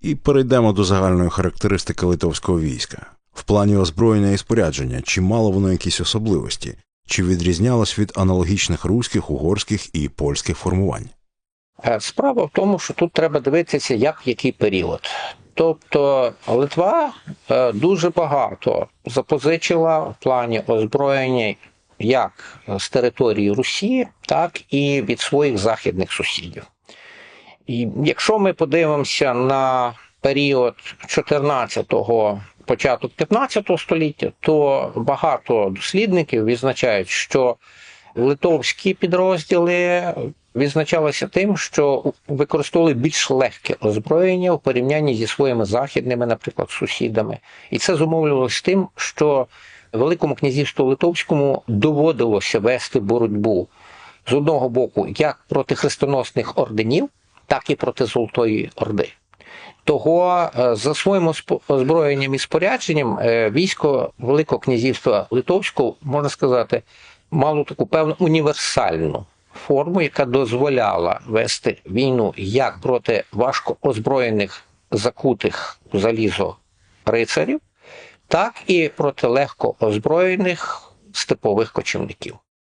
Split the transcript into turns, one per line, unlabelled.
І перейдемо до загальної характеристики литовського війська. В плані озброєння і спорядження, чи мало воно якісь особливості, чи відрізнялось від аналогічних руських, угорських і польських формувань.
Е, Справа в тому, що тут треба дивитися, як який період. Тобто Литва е, дуже багато запозичила в плані озброєння як з території Росії, так і від своїх західних сусідів. Якщо ми подивимося на період 14-го, початок 15 століття, то багато дослідників відзначають, що литовські підрозділи відзначалися тим, що використовували більш легке озброєння в порівнянні зі своїми західними, наприклад, сусідами. І це зумовлювалося тим, що Великому князівству Литовському доводилося вести боротьбу з одного боку як проти хрестоносних орденів, так і проти Золотої Орди. Того е, за своїм озброєнням і спорядженням е, військо Великого князівства Литовського, можна сказати, мало таку певну універсальну форму, яка дозволяла вести війну як проти важко озброєних закутих у залізо рицарів, так і проти легко озброєних степових кочівників.